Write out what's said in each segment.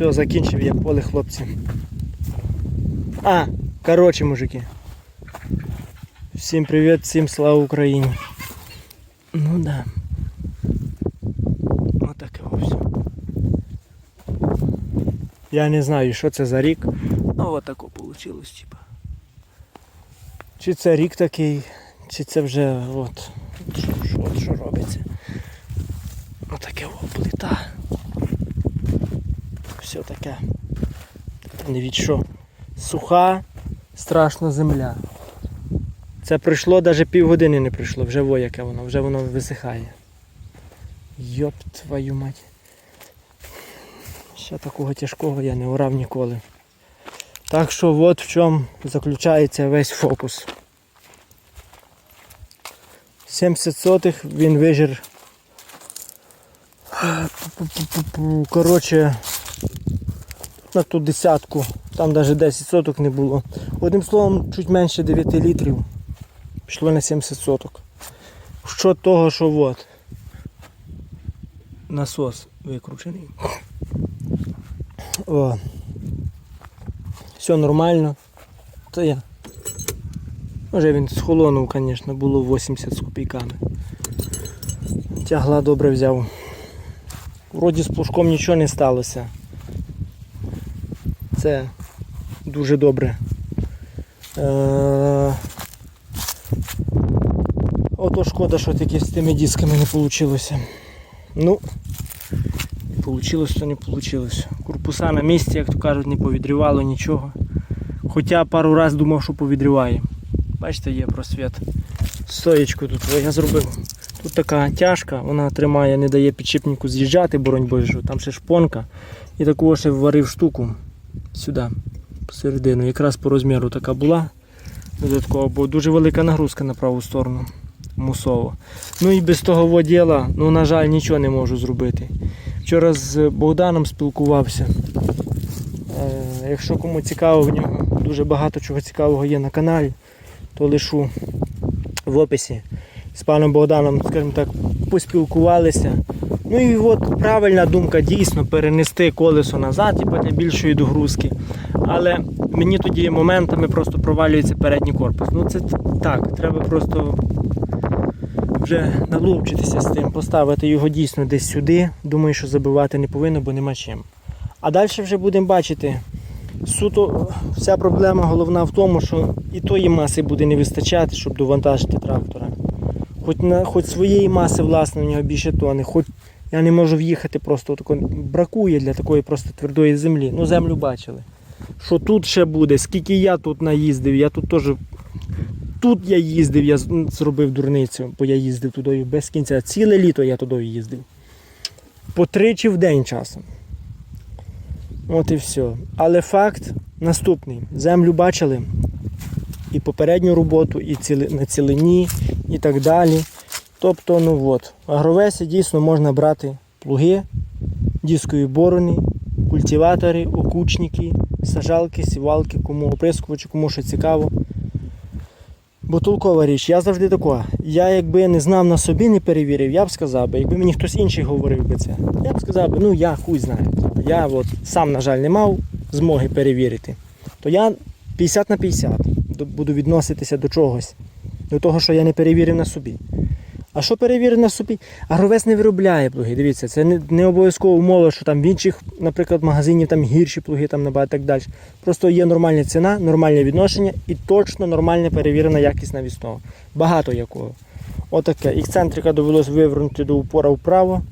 Все, закінчив я поле хлопці. А, коротше, мужики. Всім привіт, всім слава Україні. Ну да. Отаке ось. Я не знаю, що це за рік. Ну отако вийшло, типа. Чи це рік такий, чи це вже от що робиться? Отаке о, плита. Все таке. Не від що. Суха, страшна земля. Це пройшло, навіть півгодини не пройшло, вже во яке воно, вже воно висихає. Йоп твою мать. Ще такого тяжкого я не орав ніколи. Так що от в чому заключається весь фокус. 70 сотих він вижир. Коротше, на ту десятку, там навіть 10 соток не було. Одним словом, чуть менше 9 літрів. Пішло на 70 соток. Що того, що от. Насос викручений. О. Все нормально. Це я. Може він схолонув, звісно, було 80 з копійками. Тягла добре взяв. Вроді з плужком нічого не сталося. Це дуже добре. Е... Ото шкода, що таке з тими дисками не вийшло. Ну, Получилось, то не получилось. Корпуса на місці, як то кажуть, не повідрівало нічого. Хоча пару разів думав, що повідріває. Бачите, є просвіт. Стоєчку тут я зробив. Тут така тяжка, вона тримає, не дає підшипнику з'їжджати, боронь боже, там ще шпонка. І таку ще вварив штуку сюди, посередину. Якраз по розміру така була. Додатково, бо дуже велика нагрузка на праву сторону. Мусово. Ну і без того воділа, ну, на жаль, нічого не можу зробити. Вчора з Богданом спілкувався. Е, Якщо кому цікаво, в нього дуже багато чого цікавого є на каналі, то лишу в описі. З паном Богданом, скажімо так, поспілкувалися. Ну і от правильна думка дійсно перенести колесо назад типу, для більшої догрузки. Але мені тоді моментами просто провалюється передній корпус. Ну це так, треба просто вже наловчитися з тим, поставити його дійсно десь сюди. Думаю, що забивати не повинно, бо нема чим. А далі вже будемо бачити. Суто вся проблема головна в тому, що і тої маси буде не вистачати, щоб довантажити трактора. Хоч на хоч своєї маси, власне, у нього більше тони, хоч я не можу в'їхати просто тако, бракує для такої просто твердої землі. Ну, землю бачили. Що тут ще буде, скільки я тут наїздив, я тут теж. Тут я їздив, я зробив дурницю, бо я їздив туди без кінця. Ціле літо я туди їздив. По тричі в день часом. От і все. Але факт наступний. Землю бачили і попередню роботу, і ціли, на цілині, і так далі. Тобто, ну от, агровесі дійсно можна брати плуги, дискові борони, культиватори, окучники, сажалки, сівалки, кому оприскувачі, кому що цікаво. Бо толкова річ, я завжди така. Я якби не знав на собі, не перевірив, я б сказав би, якби мені хтось інший говорив би це, я б сказав би, ну я хуй знаю. Я от сам, на жаль, не мав змоги перевірити. То я 50 на 50 буду відноситися до чогось, до того, що я не перевірив на собі. А що перевірив на собі? Агровес не виробляє плуги. Дивіться, це не, не обов'язково умова, що там в інших, наприклад, магазинів там гірші плуги, там набагато так далі. Просто є нормальна ціна, нормальне відношення і точно нормальна перевірена якість навісного. Багато якого. Отаке. Ексцентрика довелось вивернути до упора вправо,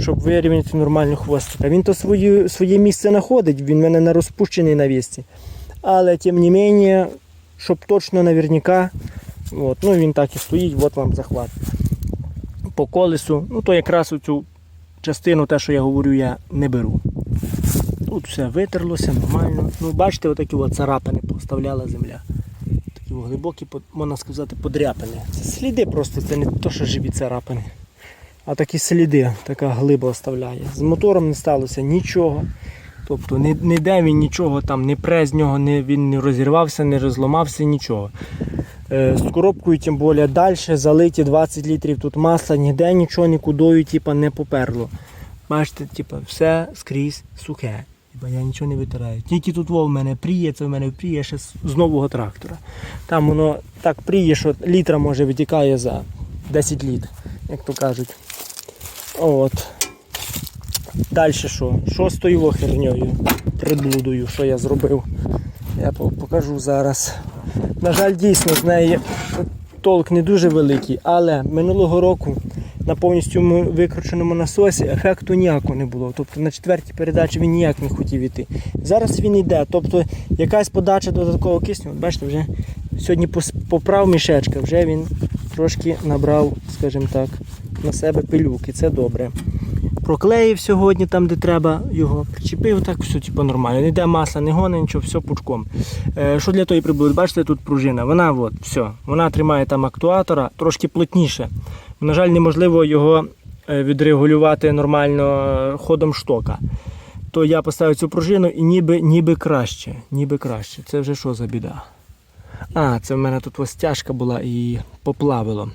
щоб вирівняти нормальну хвостик. А він то свою, своє місце знаходить, він в мене на розпущеній навісці. Але тим не менше, щоб точно наверняка, от, ну він так і стоїть, от вам захват по колесу, ну то якраз оцю частину, те, що я говорю, я не беру. Тут все витерлося нормально. Ну, бачите, отакі от царапини поставляла земля. Такі глибокі, можна сказати, подряпини. Це сліди просто, це не то, що живі царапини. А такі сліди, така глиба оставляє. З мотором не сталося нічого. Тобто ніде він нічого там не пре з нього, не, він не розірвався, не розламався, нічого. Е, З коробкою, тим більше далі, залиті 20 літрів тут масла, ніде нічого нікудою типа, не поперло. Бачите, типа, все скрізь сухе. Хіба я нічого не витираю. Тільки тут во в мене пріє, це в мене пріє ще з, нового трактора. Там воно так пріє, що літра може витікає за 10 літ, як то кажуть. От. Далі що? Що тою херньою? Приблудою, що я зробив. Я покажу зараз. На жаль, дійсно, з неї толк не дуже великий, але минулого року на повністю викрученому насосі ефекту ніякого не було. Тобто на четвертій передачі він ніяк не хотів іти. Зараз він йде. Тобто якась подача додаткового кисню, от бачите, вже сьогодні поправ мішечка, вже він трошки набрав, скажімо так, на себе пилюки. Це добре. Проклеїв сьогодні там, де треба його, причепив, так все типу, нормально. Не йде масла, не гоне, нічого, все пучком. Е, що для тої приблуди? Бачите, тут пружина. Вона от, все, вона тримає там актуатора трошки плотніше. На жаль, неможливо його е, відрегулювати нормально е, ходом штока. То я поставив цю пружину і ніби, ніби краще. Ніби краще. Це вже що за біда? А, це в мене тут ось стяжка була і поплавило.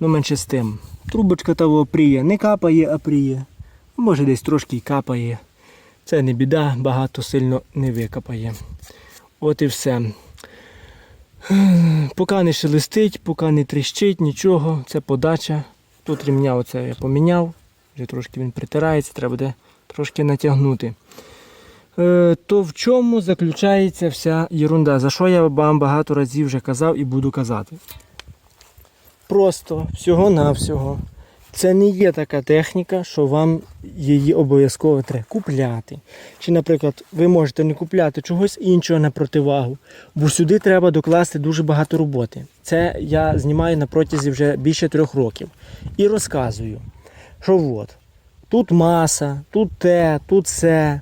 Ну, менше з тим. Трубочка того пріє, не капає, а пріє. Може десь трошки капає. Це не біда, багато сильно не викапає. От і все. Поки не шелестить, поки не тріщить, нічого, це подача. Тут рівня оце я поміняв, вже трошки він притирається, треба буде трошки натягнути. Е, то в чому заключається вся єрунда? За що я вам багато разів вже казав і буду казати? Просто всього-навсього. Це не є така техніка, що вам її обов'язково треба купляти. Чи, наприклад, ви можете не купляти чогось іншого на противагу, бо сюди треба докласти дуже багато роботи. Це я знімаю на протязі вже більше трьох років. І розказую, що от, тут маса, тут те, тут це,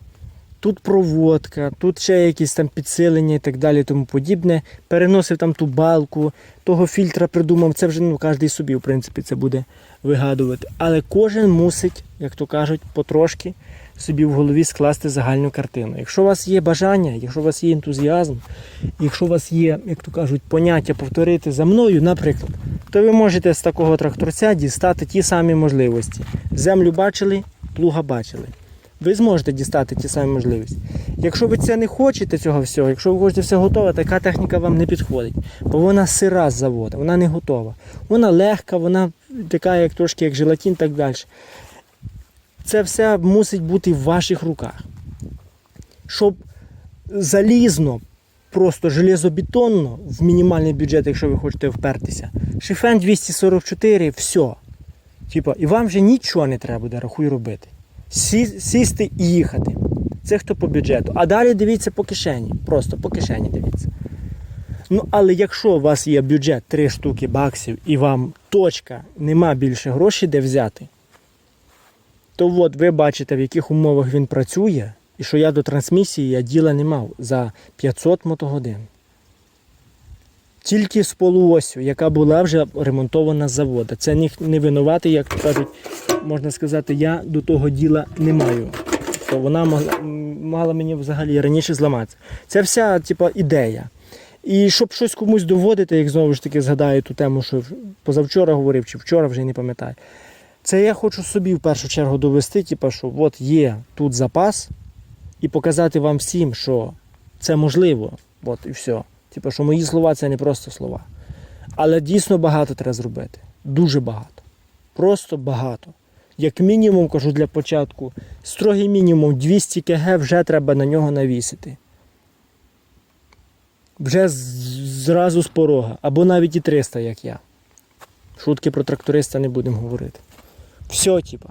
тут проводка, тут ще якісь там підсилення і так далі, тому подібне. Переносив там ту балку, того фільтра придумав. Це вже ну, кожен собі, в принципі, це буде вигадувати. Але кожен мусить, як то кажуть, потрошки собі в голові скласти загальну картину. Якщо у вас є бажання, якщо у вас є ентузіазм, якщо у вас є, як то кажуть, поняття повторити за мною, наприклад, то ви можете з такого тракторця дістати ті самі можливості. Землю бачили, плуга бачили. Ви зможете дістати ті самі можливості. Якщо ви це не хочете цього всього, якщо ви хочете все готове, така техніка вам не підходить, бо вона сира з заводу, вона не готова. Вона легка, вона така, як трошки як желатин, так далі. Це все мусить бути в ваших руках. Щоб залізно, просто железобетонно, в мінімальний бюджет, якщо ви хочете впертися, шифен 244, все. Типа, і вам вже нічого не треба буде, рахуй робити. Сі, сісти і їхати. Це хто по бюджету. А далі дивіться по кишені. Просто по кишені дивіться. Ну, але якщо у вас є бюджет 3 штуки баксів і вам точка, нема більше грошей де взяти, то от ви бачите, в яких умовах він працює, і що я до трансмісії я діла не мав за 500 мотогодин. Тільки з полуосю, яка була вже ремонтована з заводу. Це не винуватий, як кажуть, можна сказати, я до того діла не маю. То вона могла, мала мені взагалі раніше зламатися. Це вся типа, ідея. І щоб щось комусь доводити, як знову ж таки згадаю ту тему, що позавчора говорив, чи вчора вже не пам'ятаю. Це я хочу собі в першу чергу довести, типу, що от є тут запас, і показати вам всім, що це можливо. От і все. Типу, що мої слова це не просто слова. Але дійсно багато треба зробити. Дуже багато. Просто багато. Як мінімум, кажу для початку, строгий мінімум 200 кг вже треба на нього навісити. Вже зразу з порога, або навіть і 300, як я. Шутки про тракториста не будемо говорити. Все, типа.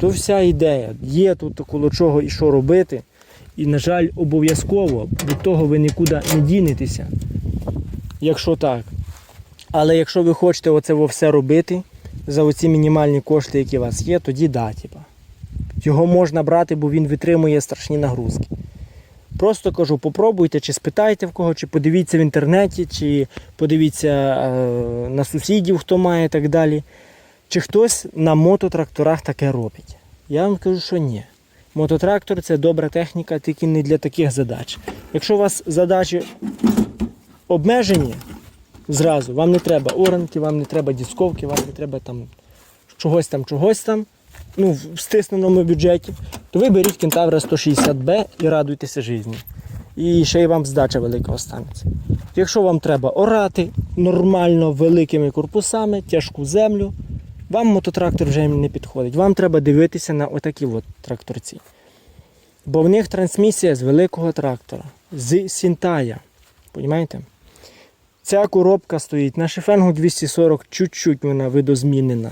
То вся ідея. Є тут коло чого і що робити. І, на жаль, обов'язково від того ви нікуди не дінетеся. Якщо так. Але якщо ви хочете оце все робити за оці мінімальні кошти, які у вас є, тоді да, типа. Його можна брати, бо він витримує страшні нагрузки. Просто кажу, попробуйте, чи спитайте в кого, чи подивіться в інтернеті, чи подивіться е, на сусідів, хто має і так далі. Чи хтось на мототракторах таке робить? Я вам кажу, що ні. Мототрактор це добра техніка, тільки не для таких задач. Якщо у вас задачі обмежені зразу, вам не треба оранки, вам не треба дисковки, вам не треба там чогось там, чогось там, ну, в стисненому бюджеті, то ви беріть кентавра 160Б і радуйтеся житті. І ще й вам здача велика останеться. Якщо вам треба орати нормально великими корпусами, тяжку землю, вам мототрактор вже не підходить. Вам треба дивитися на отакі от тракторці. Бо в них трансмісія з великого трактора, з Сінтая. Понімаєте? Ця коробка стоїть на шифенгу 240, чуть-чуть вона видозмінена.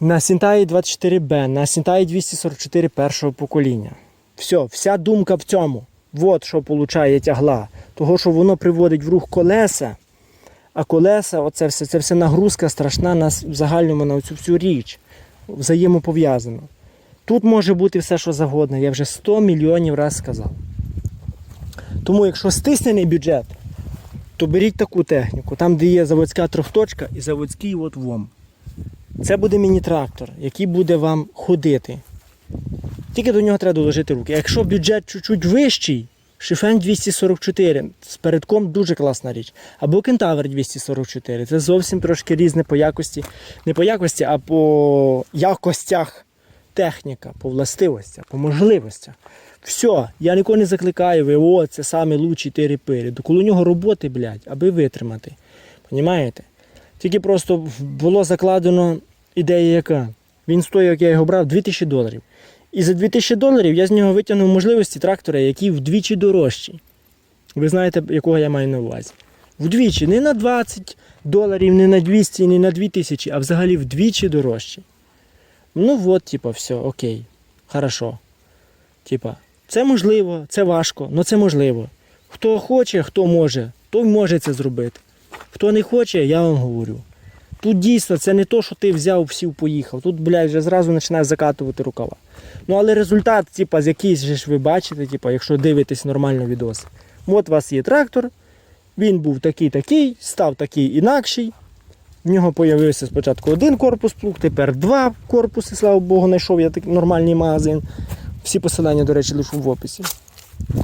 На Сінтаї 24Б, на Сінтаї 244 першого покоління. Все, вся думка в цьому. От що получає тягла. Того, що воно приводить в рух колеса, а колеса, оце все, це все нагрузка страшна на в загальному на цю всю річ. Взаємопов'язано. Тут може бути все, що завгодно. Я вже 100 мільйонів раз сказав. Тому, якщо стиснений бюджет, то беріть таку техніку, там, де є заводська трьохточка і заводський от вом. Це буде міні-трактор, який буде вам ходити. Тільки до нього треба доложити руки. Якщо бюджет чуть-чуть вищий, Шифен 244 з передком дуже класна річ. Або Кентавр 244. Це зовсім трошки різне по якості. Не по якості, а по якостях техніка, по властивостях, по можливостях. Все, я нікого не закликаю, ви о, це саме лучший тири-пири. Коло нього роботи, блядь, аби витримати. Понімаєте? Тільки просто було закладено ідея яка. Він стоїть, як я його брав, 2000 доларів. І за 2000 доларів я з нього витягнув можливості трактора, який вдвічі дорожчий. Ви знаєте, якого я маю на увазі. Вдвічі, не на 20 доларів, не на 200, не на 2000, а взагалі вдвічі дорожчий. Ну от, типа, все, окей, хорошо. Типа, це можливо, це важко, але це можливо. Хто хоче, хто може, той може це зробити. Хто не хоче, я вам говорю. Тут дійсно це не то, що ти взяв, сів, поїхав. Тут, блядь, вже зразу починаєш закатувати рукава. Ну але результат, типа, з якийсь же ж ви бачите, типа, якщо дивитесь нормально відос. От у вас є трактор, він був такий-такий, став такий інакший. В нього з'явився спочатку один корпус плуг, тепер два корпуси, слава Богу, знайшов я такий нормальний магазин. Всі посилання, до речі, лишу в описі.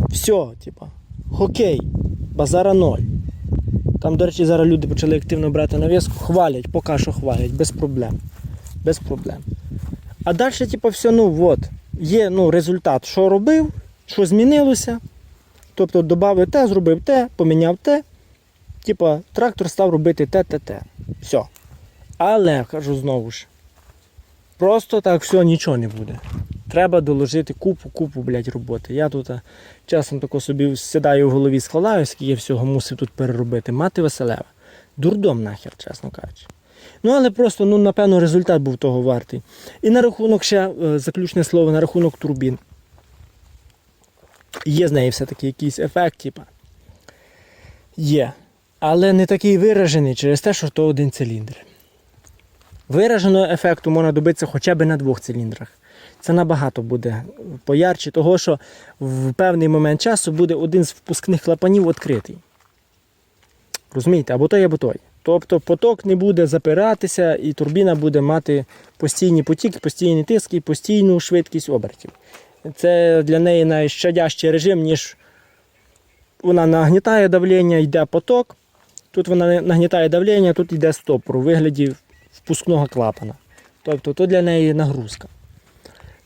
Все, типа, хокей, базара ноль. Там, до речі, зараз люди почали активно брати нав'язку, хвалять, поки що хвалять, без проблем. Без проблем. А далі, типу, все, ну от, є ну, результат, що робив, що змінилося. Тобто додав те, зробив те, поміняв те. Типа, трактор став робити те, те, те. Все. Але, кажу знову ж, просто так все нічого не буде. Треба доложити купу, купу, блядь, роботи. Я тут а, часом тако собі сідаю в голові, складаю, скільки я всього мусив тут переробити. Мати Василева. Дурдом нахер, чесно кажучи. Ну, але просто, ну, напевно, результат був того вартий. І на рахунок ще е, заключне слово, на рахунок турбін. Є з неї все-таки якийсь ефект, типа. Є. Але не такий виражений через те, що то один циліндр. Вираженого ефекту можна добитися хоча б на двох циліндрах. Це набагато буде поярче, того що в певний момент часу буде один з впускних клапанів відкритий. Розумієте, або той, або той. Тобто поток не буде запиратися, і турбіна буде мати постійні потіки, постійний тиск і постійну швидкість обертів. Це для неї найщадящий режим, ніж вона нагнітає давлення, йде поток. Тут вона нагнітає давлення, тут йде стопор у вигляді впускного клапана. Тобто то для неї нагрузка.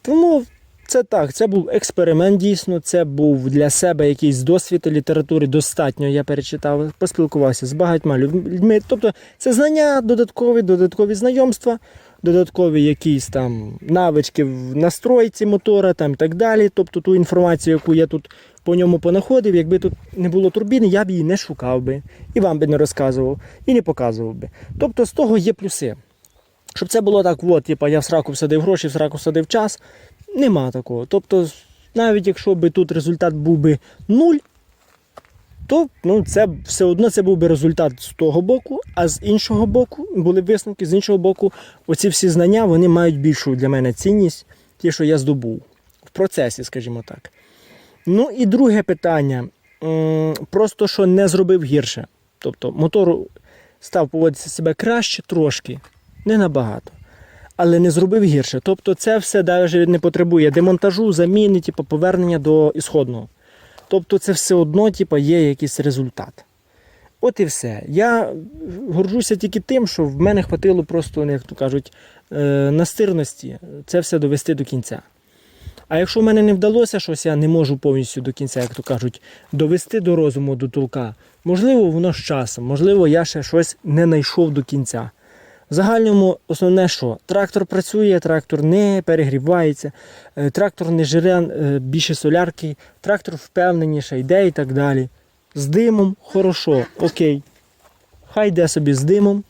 Тому це так, це був експеримент дійсно, це був для себе якийсь досвід літератури достатньо. Я перечитав, поспілкувався з багатьма людьми. Тобто це знання додаткові, додаткові знайомства, додаткові якісь там навички в настройці мотора там і так далі. Тобто ту інформацію, яку я тут по ньому понаходив, якби тут не було турбіни, я б її не шукав би, і вам би не розказував, і не показував би. Тобто з того є плюси. Щоб це було так, от, типа, я в сраку всадив гроші, в сраку всадив час. Нема такого. Тобто, навіть якщо би тут результат був би нуль, то ну, це все одно це був би результат з того боку, а з іншого боку були висновки, з іншого боку, оці всі знання вони мають більшу для мене цінність, ті, що я здобув в процесі, скажімо так. Ну і друге питання. Просто що не зробив гірше. Тобто мотор став поводитися себе краще трошки, не набагато. Але не зробив гірше. Тобто це все навіть не потребує демонтажу, заміни, типу, повернення до ісходного. Тобто це все одно типу, є якийсь результат. От і все. Я горжуся тільки тим, що в мене хватило просто, ну, як то кажуть, е, настирності це все довести до кінця. А якщо в мене не вдалося щось, я не можу повністю до кінця, як то кажуть, довести до розуму, до толка. Можливо, воно з часом, можливо, я ще щось не знайшов до кінця. В загальному основне, що трактор працює, трактор не перегрівається, е, трактор не жире е, більше солярки, трактор впевненіше йде і так далі. З димом хорошо, окей. Хай йде собі з димом.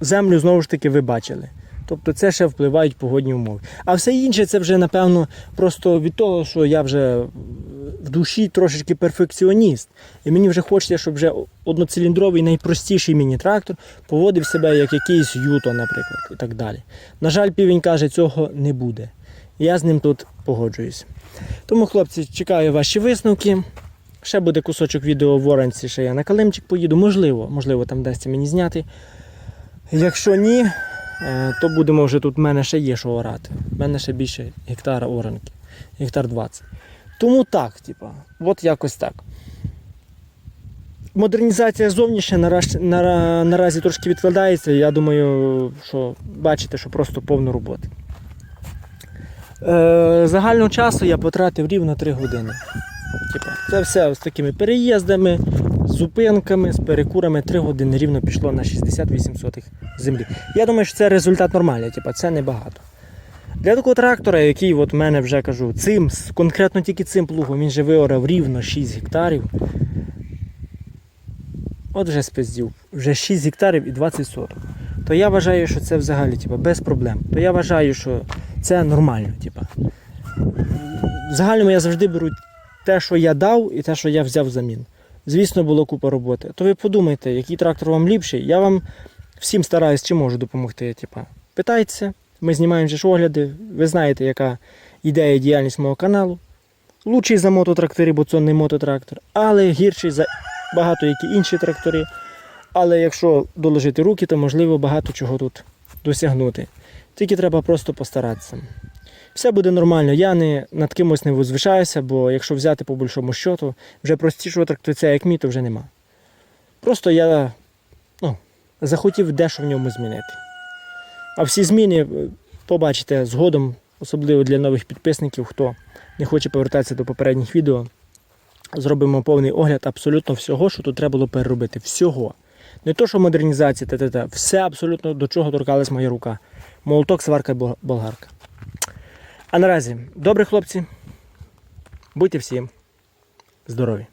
Землю знову ж таки ви бачили. Тобто це ще впливають погодні умови. А все інше це вже, напевно, просто від того, що я вже в душі трошечки перфекціоніст. І мені вже хочеться, щоб вже одноциліндровий, найпростіший міні-трактор поводив себе як якийсь Юто, наприклад, і так далі. На жаль, півень каже, цього не буде. Я з ним тут погоджуюсь. Тому, хлопці, чекаю ваші висновки. Ще буде кусочок відео в Оранці, ще я на Калимчик поїду. Можливо, можливо, там вдасться мені зняти. Якщо ні, то будемо вже тут. в мене ще є що орати. У мене ще більше гектара оранки. Гектар 20. Тому так, типа, от якось так. Модернізація зовнішня нараз, нара- наразі трошки відкладається. Я думаю, що бачите, що просто повно роботи. Е, загального часу я потратив рівно 3 години. Типа, це все з такими переїздами, зупинками, з перекурами. 3 години рівно пішло на 68 сотих землі. Я думаю, що це результат нормальний, типа, це небагато. Для такого трактора, який от мене вже кажу, цим, конкретно тільки цим плугом, він же виорав рівно 6 гектарів. От вже спиздів, вже 6 гектарів і 20 соток. То я вважаю, що це взагалі типа, без проблем. То я вважаю, що це нормально. Типа. В загальному я завжди беру те, що я дав, і те, що я взяв взамін. Звісно, було купа роботи. То ви подумайте, який трактор вам ліпший. Я вам всім стараюсь, чи можу допомогти. Типа. Питайте, ми знімаємо ж огляди. Ви знаєте, яка ідея діяльність мого каналу. Лучший за мототрактори, бо це не мототрактор, але гірший за багато які інші трактори. Але якщо доложити руки, то можливо багато чого тут досягнути. Тільки треба просто постаратися. Все буде нормально. Я не над кимось не возвишаюся, бо якщо взяти по більшому щоту, вже простішого тракторця, як мій, то вже нема. Просто я ну, захотів дещо в ньому змінити. А всі зміни е, побачите згодом, особливо для нових підписників, хто не хоче повертатися до попередніх відео. Зробимо повний огляд абсолютно всього, що тут треба було переробити. Всього. Не то, що модернізація, та-та-та. все абсолютно до чого торкалась моя рука. Молоток, сварка, болгарка. А наразі, добре, хлопці, будьте всім здорові!